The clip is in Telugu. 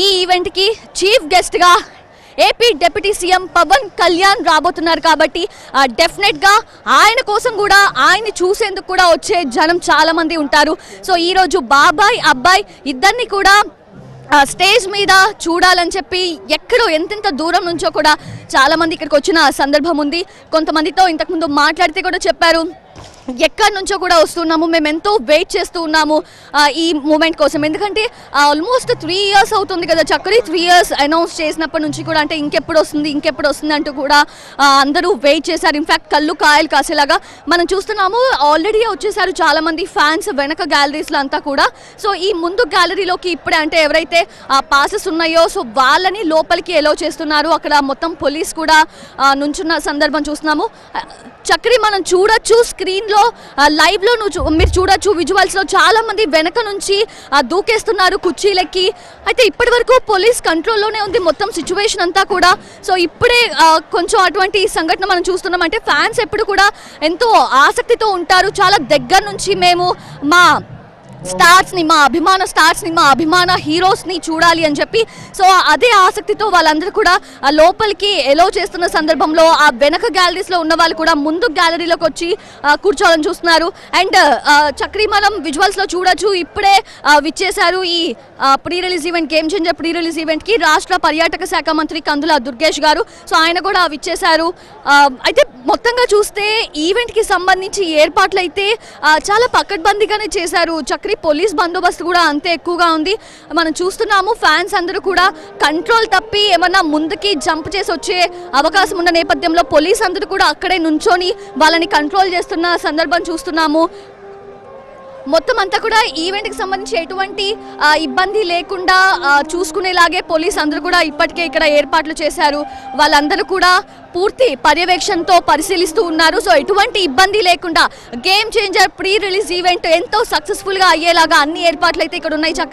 ఈ ఈవెంట్కి చీఫ్ గెస్ట్గా AP deputy CM Pawan Kalyan రాబోతున్నారు కాబట్టి డెఫినెట్గా ఆయన కోసం కూడా ఆయన్ని చూసేందుకు కూడా వచ్చే జనం చాలామంది ఉంటారు. సో ఈరోజు బాబాయ్ అబ్బాయి ఇద్దరిని కూడా స్టేజ్ మీద చూడాలని చెప్పి ఎక్కడో ఎంతెంత దూరం నుంచో కూడా చాలామంది ఇక్కడికి వచ్చిన సందర్భం ఉంది. కొంతమందితో ఇంతకుముందు మాట్లాడితే కూడా చెప్పారు. ఎక్కడి నుంచో కూడా వస్తున్నాము మేము ఎంతో వెయిట్ చేస్తూ ఉన్నాము ఈ మూమెంట్ కోసం. ఎందుకంటే ఆల్మోస్ట్ త్రీ ఇయర్స్ అవుతుంది కదా చక్కరి త్రీ ఇయర్స్ అనౌన్స్ చేసినప్పటి నుంచి కూడా అంటే ఇంకెప్పుడు వస్తుంది ఇంకెప్పుడు వస్తుంది అంటూ కూడా అందరూ వెయిట్ చేశారు. ఇన్ఫ్యాక్ట్ కళ్ళు కాయలు కాసేలాగా మనం చూస్తున్నాము ఆల్రెడీ వచ్చేసారు చాలామంది ఫ్యాన్స్ వెనక గ్యాలరీస్లో అంతా కూడా. సో ఈ ముందు గ్యాలరీలోకి ఇప్పుడే అంటే ఎవరైతే పాసెస్ ఉన్నాయో సో వాళ్ళని లోపలికి ఎలో చేస్తున్నారు. అక్కడ మొత్తం పోలీస్ కూడా నుంచున్న సందర్భం చూస్తున్నాము. చక్రి మనం చూడొచ్చు స్క్రీన్ స్క్రీన్లో లైవ్లో నువ్వు చూ- మీరు చూడొచ్చు విజువల్స్లో చాలామంది వెనక నుంచి ఆ, దూకేస్తున్నారు కుర్చీలెక్కి. అయితే ఇప్పటి వరకు పోలీస్ కంట్రోల్లోనే ఉంది మొత్తం సిచ్యువేషన్ అంతా కూడా. సో ఇప్పుడే కొంచెం అటువంటి సంఘటన మనం చూస్తున్నాం. అంటే ఫ్యాన్స్ ఎప్పుడు కూడా ఎంతో ఆసక్తితో ఉంటారు. చాలా దగ్గర నుంచి మేము మా స్టార్స్ని మా అభిమాన స్టార్స్ని మా అభిమాన హీరోస్ని చూడాలి అని చెప్పి. సో అదే ఆసక్తితో వాళ్ళందరూ కూడా ఆ లోపలికి ఎలో చేస్తున్న సందర్భంలో ఆ వెనక గ్యాలరీస్లో ఉన్న వాళ్ళు కూడా ముందు గ్యాలరీలోకి వచ్చి కూర్చోవాలని చూస్తున్నారు. అండ్ చక్రీమలం విజువల్స్లో విజువల్స్లో చూడొచ్చు. ఇప్పుడే విచ్చేశారు ఈ pre release event Game Changer pre release ఈవెంట్కి రాష్ట్ర పర్యాటక శాఖ మంత్రి కందుల దుర్గేష్ గారు. సో ఆయన కూడా విచ్చేశారు. అయితే మొత్తంగా చూస్తే ఈవెంట్కి సంబంధించి ఏర్పాట్లు అయితే చాలా పకడ్బందీగానే చేశారు చక్రి పోలీస్ బందోబస్తు కూడా అంతే ఎక్కువగా ఉంది. మనం చూస్తున్నాము ఫ్యాన్స్ అందరూ కూడా కంట్రోల్ తప్పి ఏమన్నా ముందుకి జంప్ చేసి వచ్చే అవకాశం ఉన్న నేపథ్యంలో పోలీస్ అందరూ కూడా అక్కడే నుంచొని వాళ్ళని కంట్రోల్ చేస్తున్న సందర్భం చూస్తున్నాము. మొత్తం అంతా కూడా ఈవెంట్కి సంబంధించి ఎటువంటి ఇబ్బంది లేకుండా చూసుకునేలాగే పోలీస్ అందరూ కూడా ఇప్పటికే ఇక్కడ ఏర్పాట్లు చేశారు. వాళ్ళందరూ కూడా పూర్తి పర్యవేక్షణతో పరిశీలిస్తూ ఉన్నారు. సో ఎటువంటి ఇబ్బంది లేకుండా Game Changer pre release event ఎంతో సక్సెస్ఫుల్గా అయ్యేలాగా అన్ని ఏర్పాట్లు అయితే ఇక్కడ ఉన్నాయి. చక్క